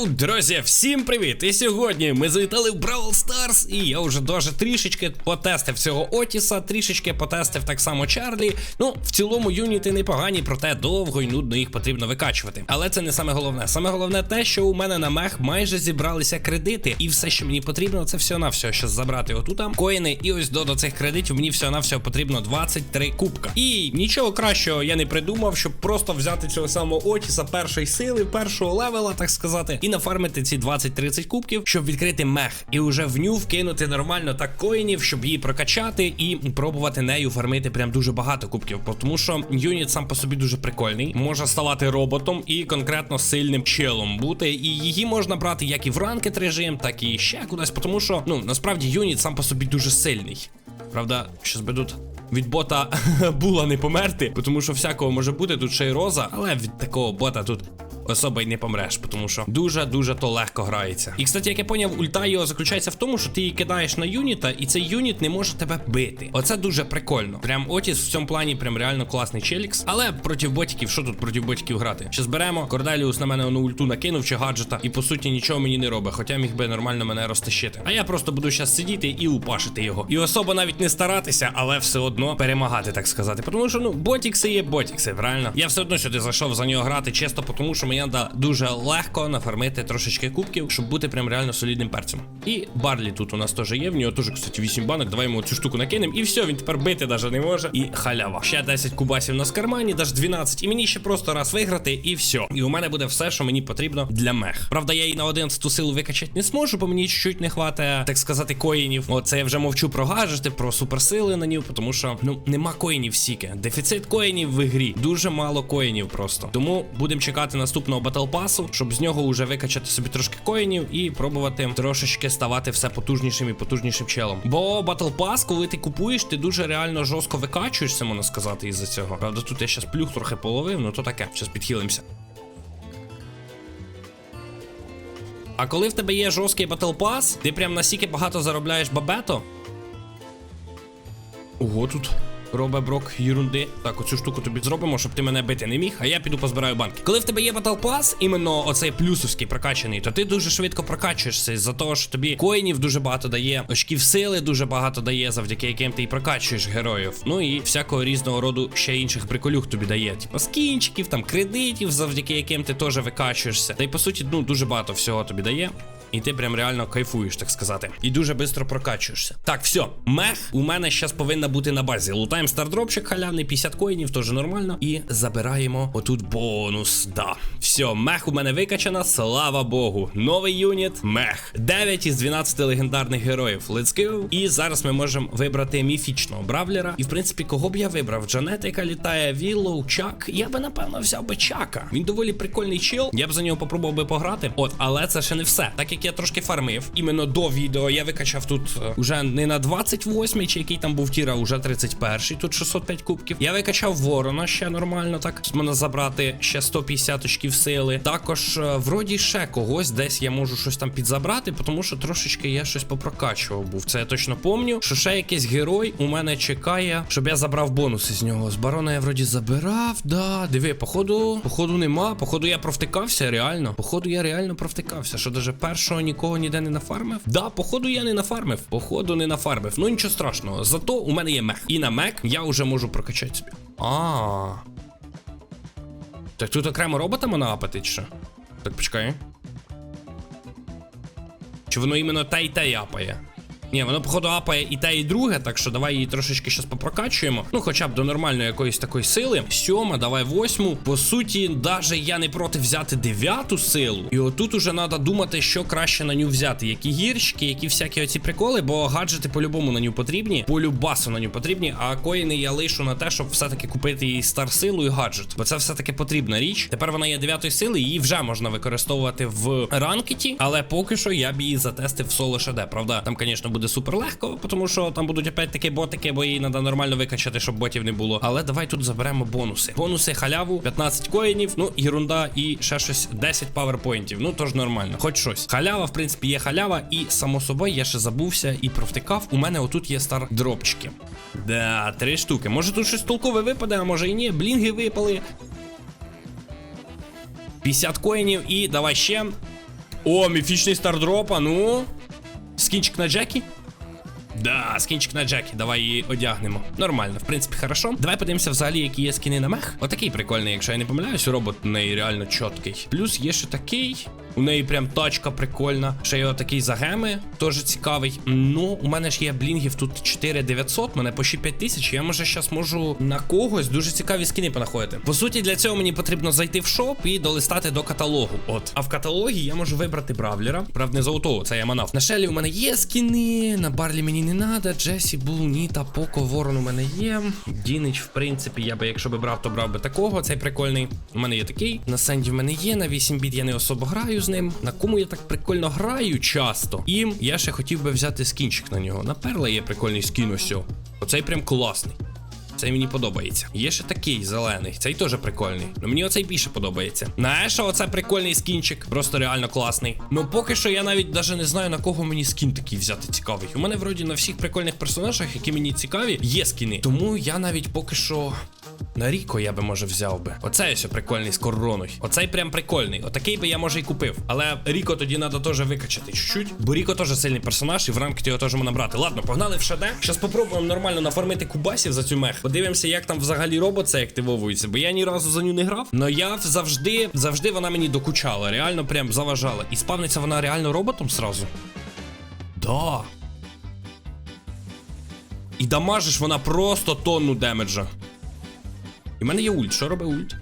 Йоу, друзі, всім привіт! І сьогодні ми завітали в Бравл Старс, і я вже дуже трішечки потестив цього Отіса, трішечки потестив так само Чарлі. Ну, в цілому юніти непогані, проте довго і нудно їх потрібно викачувати. Але це не саме головне. Саме головне те, що у мене на мех майже зібралися кредити, і все, що мені потрібно, це все на все, що забрати отута коїни. І ось до, до цих кредитів мені все на все потрібно 23 кубка. І нічого кращого я не придумав, щоб просто взяти цього самого Отіса першої сили, першого левела, так сказати, і нафармити ці 20-30 кубків, щоб відкрити мех, і вже в ню вкинути нормально так коїнів, щоб її прокачати і пробувати нею фармити прям дуже багато кубків. Тому що юніт сам по собі дуже прикольний, може ставати роботом і конкретно сильним челом бути. І її можна брати як і в ранкет режим, так і ще кудись, тому що ну насправді юніт сам по собі дуже сильний. Правда, щось би від бота була не померти, тому що всякого може бути тут ще й роза, але від такого бота тут. Особа й не помреш, тому що дуже-дуже то легко грається. І кстати, як я поняв, ульта його заключається в тому, що ти її кидаєш на юніта, і цей юніт не може тебе бити. Оце дуже прикольно. Прям Отіс в цьому плані прям реально класний челікс. Але проти ботиків, що тут проти ботиків грати? Ще зберемо. Корделіус на мене одну ульту накинув чи гаджета, і по суті нічого мені не робить, хоча міг би нормально мене розтащити. А я просто буду зараз сидіти і упашити його. І особо навіть не старатися, але все одно перемагати, так сказати. Тому що ну ботікси є ботікси, правильно? Я все одно сюди зайшов за нього грати, чисто тому, що мені дуже легко нафармити трошечки кубків, щоб бути прям реально солідним перцем. І Барлі тут у нас теж є. В нього теж, кстати, 8 банок. Давай йому цю штуку накинемо. І все, він тепер бити навіть не може. І халява. Ще 10 кубасів на кармані, навіть 12. І мені ще просто раз виграти, і все. І у мене буде все, що мені потрібно для мех. Правда, я її на 11 силу викачати не зможу, бо мені чуть-чуть не хватає, так сказати, коїнів. Оце я вже мовчу про гаджети, про суперсили на нього, тому що ну нема коїнів сіки. Дефіцит коїнів в ігрі. Дуже мало коїнів просто. Тому будемо чекати наступного батл пасу, щоб з нього вже викачати собі трошки коїнів і пробувати трошечки ставати все потужнішим і потужнішим челом. Бо батл пас, коли ти купуєш, ти дуже реально жорстко викачуєшся, можна сказати, із-за цього. Правда, тут я щас плюх трохи половив, ну то таке, щас підхилимося. А коли в тебе є жорсткий батл пас, ти прям настільки багато заробляєш бабето. Ого, тут робе брок єрунди. Так, оцю штуку тобі зробимо, щоб ти мене бити не міг, а я піду позбираю банки. Коли в тебе є батл пас, іменно оцей плюсовський прокачаний, то ти дуже швидко прокачуєшся з-за того, що тобі коїнів дуже багато дає, очків сили дуже багато дає, завдяки яким ти і прокачуєш героїв. Ну і всякого різного роду ще інших приколюх тобі дає. Типа скінчиків, там кредитів, завдяки яким ти теж викачуєшся. Та й по суті, ну дуже багато всього тобі дає. І ти прям реально кайфуєш, так сказати. І дуже швидко прокачуєшся. Так, все, мех у мене зараз повинна бути на базі. Лутаємо стардропчик халявний, 50 коїнів, теж нормально. І забираємо отут бонус. Да. Все, мех у мене викачана, слава Богу. Новий юніт, мех. 9 із 12 легендарних героїв. Let's go. І зараз ми можемо вибрати міфічного бравлера. І в принципі, кого б я вибрав? Джанет, яка літає, Віллоу, Чак. Я би напевно взяв би Чака. Він доволі прикольний чел. Я б за нього попробував би пограти. От, але це ще не все. Так як я трошки фармив, іменно до відео я викачав тут е, уже не на 28 чи який там був тір, а уже 31-й, Тут 605 кубків. Я викачав ворона ще нормально. Так з мене забрати ще 150 очків сили. Також е, вроді ще когось десь я можу щось там підзабрати, тому що трошечки я щось попрокачував був. Це я точно помню. Що ще якийсь герой у мене чекає, щоб я забрав бонуси з нього. З барона я вроді забирав. Да, диви, походу, походу нема. Походу, я провтикався, реально. Походу, я реально провтикався. Що даже першого нікого ніде не нафармив? Да, походу, я не нафармив. Походу, не нафармив. Ну нічого страшного. Зато у мене є мех. І на мек я вже можу прокачати собі. А. Так тут окремо робота можна апати, чи що? Так, почекай. Чи воно іменно те й те апає? Ні, воно, походу, апає і те, і друге, так що давай її трошечки щас попрокачуємо. Ну, хоча б до нормальної якоїсь такої сили. Сьома, давай восьму. По суті, даже я не проти взяти дев'яту силу. І отут уже треба думати, що краще на ню взяти. Які гірчики, які всякі оці приколи, бо гаджети по-любому на ню потрібні, по любасу на ню потрібні, а коїни я лишу на те, щоб все-таки купити їй стар силу і гаджет. Бо це все-таки потрібна річ. Тепер вона є дев'ятої сили, її вже можна використовувати в ранкеті, але поки що я б її затестив в соло ШД. Правда, там, звісно, буде супер легко, тому що там будуть опять такі ботики, бо її треба нормально викачати, щоб ботів не було. Але давай тут заберемо бонуси. Бонуси халяву, 15 коїнів, ну ерунда і ще щось 10 паверпойнтів. Ну тож нормально, хоч щось. Халява, в принципі, є халява, і само собою я ще забувся і провтикав. У мене отут є стар дропчики. Да, три штуки. Може тут щось толкове випаде, а може і ні. Блінги випали. 50 коїнів і давай ще. О, міфічний стардроп, а ну. Скінчик на Джекі? Да, скінчик на Джекі, давай її одягнемо. Нормально, в принципі, хорошо. Давай подивимося взагалі, які є скіни на мех. Отакий прикольний, якщо я не помиляюсь, робот не реально чіткий. Плюс є ще такий. У неї прям тачка прикольна. Ще є отакий за геми, теж цікавий. Ну, у мене ж є блінгів тут 4900, мене по ще 5000. Я може зараз можу на когось дуже цікаві скіни понаходити. По суті, для цього мені потрібно зайти в шоп і долистати до каталогу. От. А в каталогі я можу вибрати бравлера. Правда, не золотого, це я манав. На шелі у мене є скіни, на барлі мені не треба. Джесі, Бул, Ніта, Поко, Ворон у мене є. Дінич, в принципі, я би, якщо би брав, то брав би такого. Цей прикольний. У мене є такий. На Сенді в мене є. На 8 біт я не особо граю з ним. На кому я так прикольно граю часто. І я ще хотів би взяти скінчик на нього. На перла є прикольний скін цього. Оцей прям класний. Цей мені подобається. Є ще такий зелений, цей теж прикольний. Ну мені оцей більше подобається. На Еша оце прикольний скінчик, просто реально класний. Ну поки що я навіть даже не знаю на кого мені скін такий взяти цікавий. У мене вроді на всіх прикольних персонажах, які мені цікаві, є скіни. Тому я навіть поки що. На Ріко я би може взяв би. Оцей ось прикольний з короною. Оцей прям прикольний. Отакий би я може і купив. Але Ріко тоді треба теж викачати чуть-чуть. Бо Ріко теж сильний персонаж, і в рамки його теж можна брати. Ладно, погнали в ШД. Зараз спробуємо нормально нафармити кубасів за цю мех. Подивимося, як там взагалі робот цей активовується. Бо я ні разу за ню не грав. Но я завжди, завжди вона мені докучала. Реально прям заважала. І спавниться вона реально роботом сразу. Да. І дамажиш вона просто тонну демеджа. І в мене є ульт. Що робить ульт?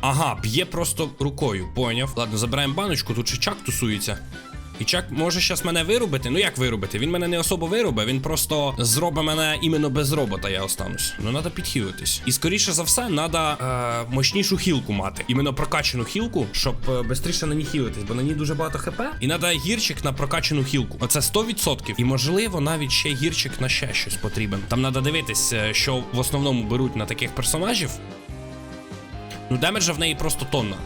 Ага, б'є просто рукою, поняв. Ладно, забираємо баночку, тут ще чак тусується. І чак може зараз мене вирубити. Ну як вирубити? Він мене не особо вирубить, він просто зробить мене іменно без робота, я останусь. Ну треба підхилитись. І скоріше за все, треба е, мощнішу хілку мати. Іменно прокачану хілку, щоб е, швидше на ній хілитись, бо на ній дуже багато хп. І треба гірчик на прокачану хілку. Оце 100%. І можливо, навіть ще гірчик на ще щось потрібен. Там треба дивитись, е, що в основному беруть на таких персонажів. Ну, демеджа в неї просто тонна.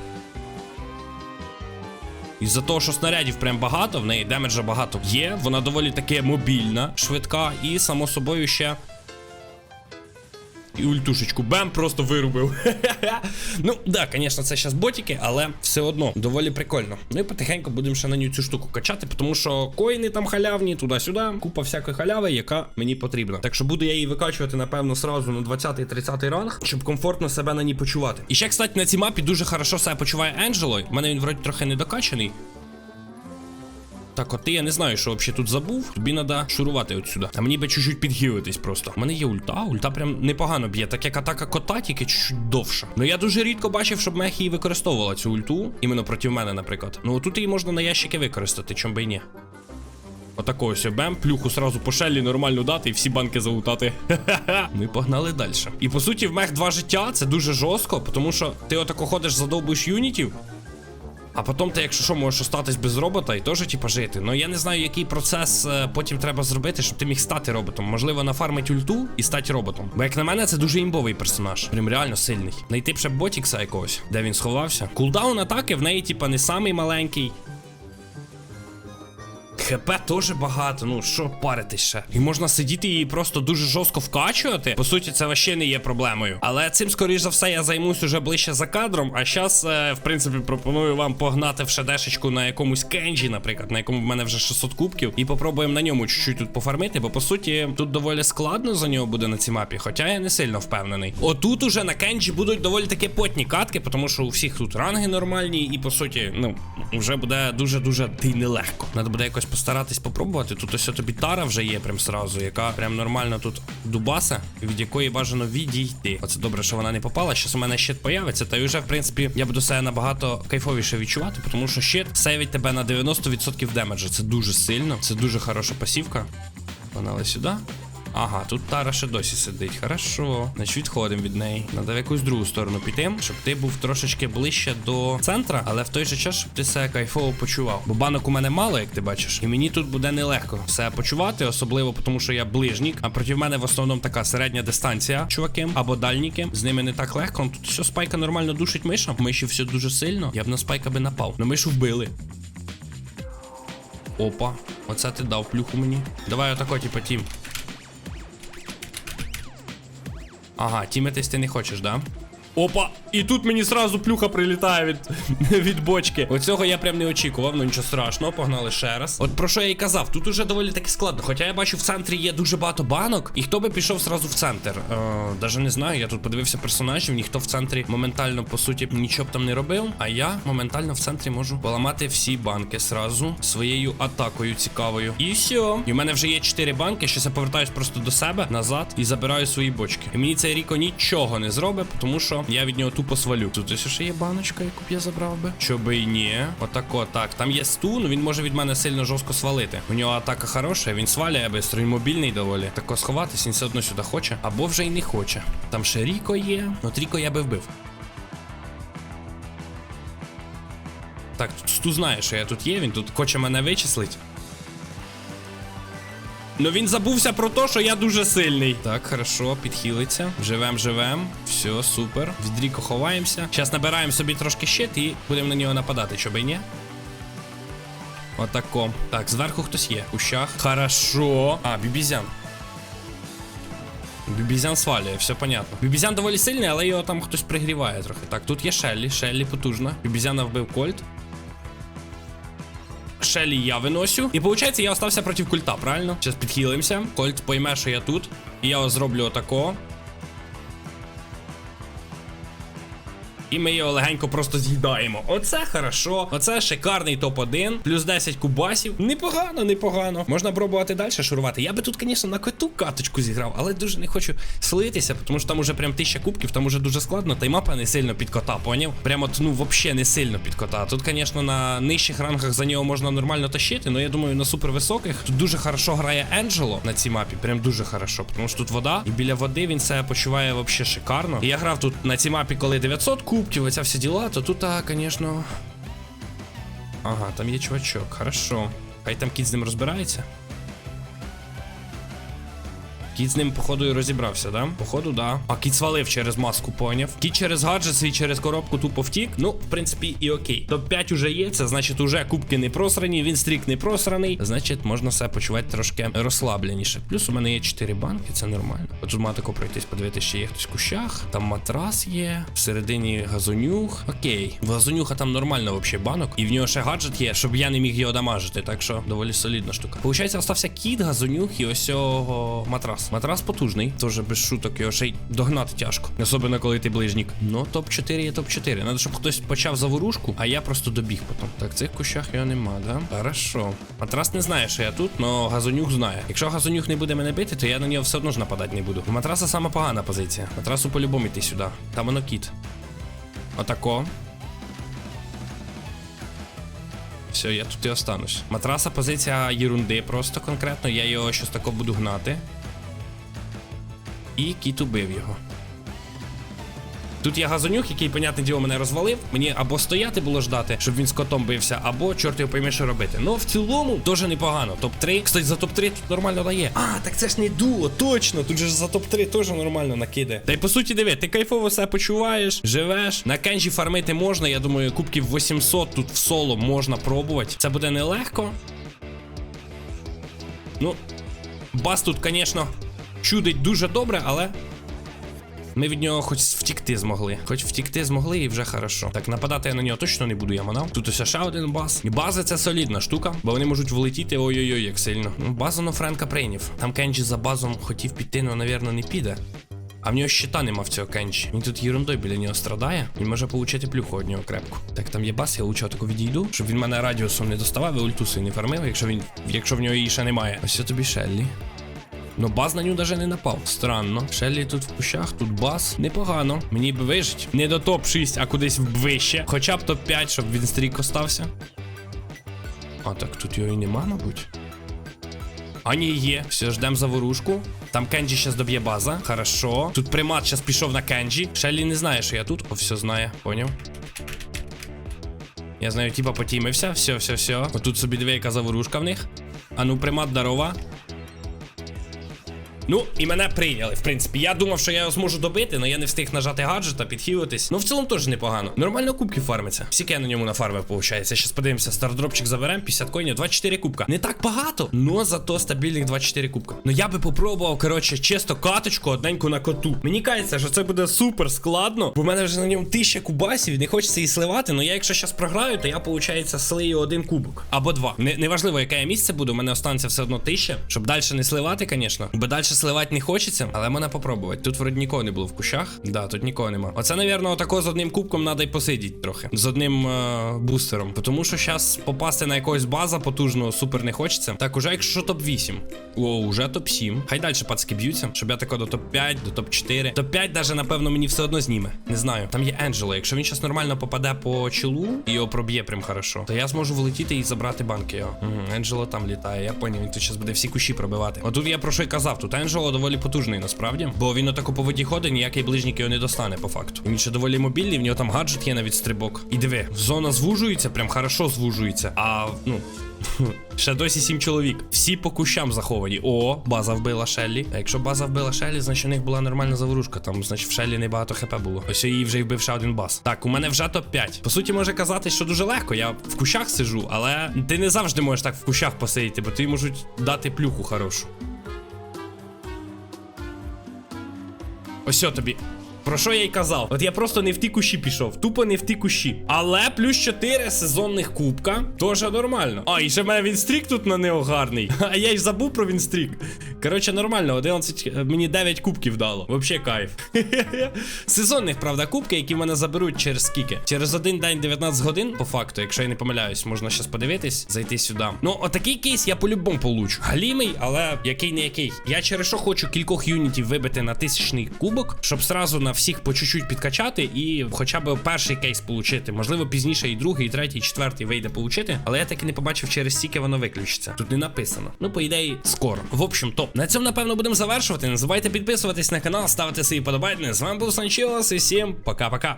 Із-за того, що снарядів прям багато, в неї демеджа багато є. Вона доволі таки мобільна, швидка, і само собою ще. І ультушечку бем просто вирубив. ну, да, звісно, це зараз ботики, але все одно доволі прикольно. Ну і потихеньку будемо ще на ню цю штуку качати, тому що коїни там халявні, туди-сюди, купа всякої халяви, яка мені потрібна. Так що буду я її викачувати, напевно, сразу на 20-30 ранг, щоб комфортно себе на ній почувати. І ще, кстати, на цій мапі дуже хорошо себе почуває Енджело. У мене він вроді трохи недокачаний. Так, от ти я не знаю, що взагалі тут забув. Тобі треба шурувати отсюди. А мені би чуть-чуть підгілитись просто. У мене є ульта, ульта прям непогано б'є, так як атака кота, тільки чуть-чуть довша. Ну я дуже рідко бачив, щоб мех її використовувала цю ульту. Іменно проти мене, наприклад. Ну тут її можна на ящики використати, чом би і ні. Отакого ось бем, плюху сразу по шеллі нормально дати і всі банки залутати. Ми погнали далі. І по суті, в мех два життя це дуже жорстко, тому що ти отако ходиш, задовбуєш юнітів. А потім ти, якщо що, можеш остатись без робота і теж типу, жити. Ну я не знаю, який процес е, потім треба зробити, щоб ти міг стати роботом. Можливо, нафармить ульту і стати роботом. Бо як на мене, це дуже імбовий персонаж. Прям реально сильний. Найти б ще ботікса якогось, де він сховався. Кулдаун атаки в неї, типа, не самий маленький. ХП теж багато, ну що паритись ще. І можна сидіти і просто дуже жорстко вкачувати. По суті, це вообще не є проблемою. Але цим, скоріш за все, я займусь уже ближче за кадром. А зараз, е, в принципі, пропоную вам погнати в шедешечку на якомусь кенджі, наприклад, на якому в мене вже 600 кубків. І попробуємо на ньому чуть-чуть тут пофармити, бо по суті тут доволі складно за нього буде на цій мапі, хоча я не сильно впевнений. Отут уже на кенджі будуть доволі такі потні катки, тому що у всіх тут ранги нормальні, і по суті, ну, вже буде дуже-дуже ти нелегко. Надо буде якось постаратись попробувати. Тут ось тобі тара вже є прям сразу, яка прям нормально тут дубаса, від якої бажано відійти. Оце добре, що вона не попала. Щас у мене щит появиться, та й вже, в принципі, я буду себе набагато кайфовіше відчувати, тому що щит сейвить тебе на 90% демеджа. Це дуже сильно, це дуже хороша пасівка. Погнали сюди. Ага, тут Тара ще досі сидить. Хорошо. Значить, відходимо від неї. Надо в якусь другу сторону піти, щоб ти був трошечки ближче до центра, але в той же час, щоб ти себе кайфово почував. Бо банок у мене мало, як ти бачиш, і мені тут буде нелегко себе почувати, особливо тому, що я ближнік. А проти мене в основному така середня дистанція, чуваки, або дальніки. З ними не так легко. Тут все спайка нормально душить миша. Миші все дуже сильно. Я б на спайка би напав. Но мишу вбили. Опа, оце ти дав плюху мені. Давай отако, типа, тім. Ага, тімитись ти не хочеш, да? Опа, і тут мені сразу плюха прилітає від, від бочки. Оцього я прям не очікував, ну нічого страшного, погнали ще раз. От про що я і казав, тут уже доволі таки складно. Хоча я бачу, в центрі є дуже багато банок, і хто би пішов сразу в центр. Е, даже не знаю, я тут подивився персонажів, ніхто в центрі моментально, по суті, нічого б там не робив. А я моментально в центрі можу поламати всі банки сразу своєю атакою цікавою. І все. І в мене вже є 4 банки. Щас я повертаюсь просто до себе назад і забираю свої бочки. І мені цей Ріко нічого не зробить, тому що я від нього тупо свалю. Тут ось ще є баночка, яку б я забрав би. Що би і ні. Отако, так. Там є стун, він може від мене сильно жорстко свалити. У нього атака хороша, він свалює швидко, він мобільний доволі. Тако сховатись, він все одно сюди хоче. Або вже й не хоче. Там ще Ріко є. От Ріко я би вбив. Так, тут Сту знає, що я тут є, він тут хоче мене вичислить. Ну він забувся про те, що я дуже сильний. Так, хорошо, підхилиться. Живем, живем. Все, супер. Від Ріко ховаємося. Зараз набираємо собі трошки щит і будемо на нього нападати, щоб і ні. Отако. Так, зверху хтось є. У кущах. Хорошо. А, бібізян. Бібізян свалює, все понятно. Бібізян доволі сильний, але його там хтось пригріває трохи. Так, тут є Шеллі, Шеллі потужна. Бібізяна вбив Кольт. Шелі я виносю. І виходить, я остався проти культа, правильно? Зараз підхилимося. Кольт пойме, що я тут. І я зроблю отако. І ми його легенько просто з'їдаємо. Оце хорошо. Оце шикарний топ-1. Плюс 10 кубасів. Непогано, непогано. Можна пробувати далі шурувати. Я би тут, звісно, на коту каточку зіграв, але дуже не хочу слитися, тому що там уже прям тисяча кубків, там уже дуже складно. Та й мапа не сильно під кота, поняв? Прямо ну, взагалі не сильно під кота. Тут, звісно, на нижчих рангах за нього можна нормально тащити, але я думаю, на супервисоких тут дуже хорошо грає Енджело на цій мапі. Прям дуже хорошо. Тому що тут вода, і біля води він себе почуває взагалі шикарно. І я грав тут на цій мапі, коли 900 кубків, оця всі діла, то тут, а, звісно. Ага, там є чувачок, хорошо. Хай там кіт з ним розбирається. Кіт з ним, походу, і розібрався, да? Походу, да. А кіт свалив через маску, поняв. Кіт через гаджет і через коробку тупо втік. Ну, в принципі, і окей. Топ-5 уже є, це значить, уже кубки не просрані, він стрік не просраний. Значить, можна себе почувати трошки розслабленіше. Плюс у мене є 4 банки, це нормально. От тут тако пройтись, подивитися, ще є хтось в кущах. Там матрас є, всередині газонюх. Окей. В газонюха там нормально взагалі банок. І в нього ще гаджет є, щоб я не міг його дамажити. Так що доволі солідна штука. Получається, остався кіт, газонюх і ось цього матрас. Потужний, теж без шуток, його ще й догнати тяжко. Особливо коли ти ближнік. Ну, топ-4 є топ-4. Надо, щоб хтось почав заворушку, а я просто добіг потім. Так, цих кущах його нема, да? Хорошо. Матрас не знає, що я тут, але газонюх знає. Якщо газонюх не буде мене бити, то я на нього все одно ж нападати не буду. Матраса сама погана позиція. Матрасу по-любому йти сюди. Там воно кіт. Отако. Все, я тут і останусь. Матраса позиція єрунди просто конкретно. Я його щось тако буду гнати. І кіт убив його. Тут є газонюх, який, понятне діло, мене розвалив. Мені або стояти було ждати, щоб він з котом бився, або чорт його пойме, що робити. Ну, в цілому, дуже непогано. Топ-3. Кстати, за топ-3 тут нормально дає. А, так це ж не дуо, точно. Тут же за топ-3 теж нормально накиде. Та й по суті, диви, ти кайфово себе почуваєш, живеш. На кенжі фармити можна. Я думаю, кубків 800 тут в соло можна пробувати. Це буде нелегко. Ну, бас тут, звісно, чудить дуже добре, але. Ми від нього хоч втікти змогли. Хоч втікти змогли і вже хорошо. Так, нападати я на нього точно не буду, я манав. Тут ось ще один баз. І бази це солідна штука, бо вони можуть влетіти ой-ой-ой, як сильно. Ну, базу на Френка прийняв. Там Кенджі за базом хотів піти, але, навірно, не піде. А в нього щита нема в цього Кенджі. Він тут ерундою біля нього страдає. Він може получити плюху від нього крепку. Так, там є бас, я лучше тако відійду, щоб він мене радіусом не доставав і ультуси не фармив, якщо він, якщо в нього її ще немає. Ось я тобі Шеллі. Ну баз на нього даже не напав. Странно. Шеллі тут в кущах, тут баз. Непогано. Мені б вижить. Не до топ-6, а кудись вище. Хоча б топ-5, щоб він стрік остався. А так тут його і нема, мабуть. А ні, є. Все, ждем заворушку. Там Кенджі зараз доб'є база. Хорошо. Тут примат зараз пішов на Кенджі. Шеллі не знає, що я тут. О, все знає, поняв. Я знаю, типа потімився. Все, все, все. Отут собі яка заворушка в них. А ну, примат дарова. Ну, і мене прийняли, в принципі. Я думав, що я його зможу добити, але я не встиг нажати гаджета, підхилитись. Ну, в цілому теж непогано. Нормально кубки фармиться. Я на ньому нафармив, виходить. Щас подивимося, стардропчик заберемо, 50 коїнів, 24 кубка. Не так багато, но зато стабільних 24 кубка. Ну я би попробував, коротше, чисто каточку одненьку на коту. Мені кажеться, що це буде супер складно, бо в мене вже на ньому тисяча кубасів, не хочеться її сливати. Ну я якщо зараз програю, то я, виходить, слию один кубок. Або два. Не, неважливо, яке я місце буду, у мене останеться все одно тисяча. Щоб далі не сливати, звісно. Бо далі сливати не хочеться, але можна попробувати. Тут вроді нікого не було в кущах. Да, тут нікого нема. Оце, навірно, отако з одним кубком треба й посидіти трохи. З одним е, бустером. Тому що зараз попасти на якогось база потужного супер не хочеться. Так, уже якщо топ-8. О, уже топ-7. Хай далі пацки б'ються, щоб я тако до топ-5, до топ-4. Топ-5 даже, напевно, мені все одно зніме. Не знаю. Там є Енджело. Якщо він зараз нормально попаде по чолу і його проб'є прям хорошо, то я зможу влетіти і забрати банки його. Енджело там літає, я поняв, він тут зараз буде всі кущі пробивати. Отут я про що й казав, тут Енджело доволі потужний насправді, бо він отако по воді ходить, ніякий ближнік його не достане по факту. Він ще доволі мобільний, в нього там гаджет є навіть стрибок. І диви, зона звужується, прям хорошо звужується. А ну. Ще досі сім чоловік. Всі по кущам заховані. О, база вбила Шеллі. А якщо база вбила Шеллі, значить у них була нормальна заворушка. Там, значить, в Шеллі небагато хп було. Ось її вже й вбив ще один бас. Так, у мене вже топ-5. По суті, може казати, що дуже легко. Я в кущах сижу, але ти не завжди можеш так в кущах посидіти, бо тобі можуть дати плюху хорошу. Ось тобі. Про що я й казав? От я просто не в ті кущі пішов, тупо не в ті кущі. Але плюс 4 сезонних кубка, теж нормально. А, і ще в мене вінстрік тут на нео гарний. А я й забув про вінстрік. Коротше, нормально, 11, е, мені 9 кубків дало. Вообще кайф. Сезонних, правда, кубки, які в мене заберуть через скільки? Через один день 19 годин, по факту, якщо я не помиляюсь, можна щас подивитись, зайти сюди. Ну, отакий кейс я по-любому получу. Галімий, але який не який. Я через що хочу кількох юнітів вибити на тисячний кубок, щоб сразу на всіх по чуть-чуть підкачати і хоча б перший кейс получити. Можливо, пізніше і другий, і третій, і четвертий вийде получити. Але я таки не побачив, через скільки воно виключиться. Тут не написано. Ну, по ідеї, скоро. В общем, то на цьому, напевно, будемо завершувати. Не забувайте підписуватись на канал, ставити свої подобайки. З вами був Санчілос і всім пока-пока.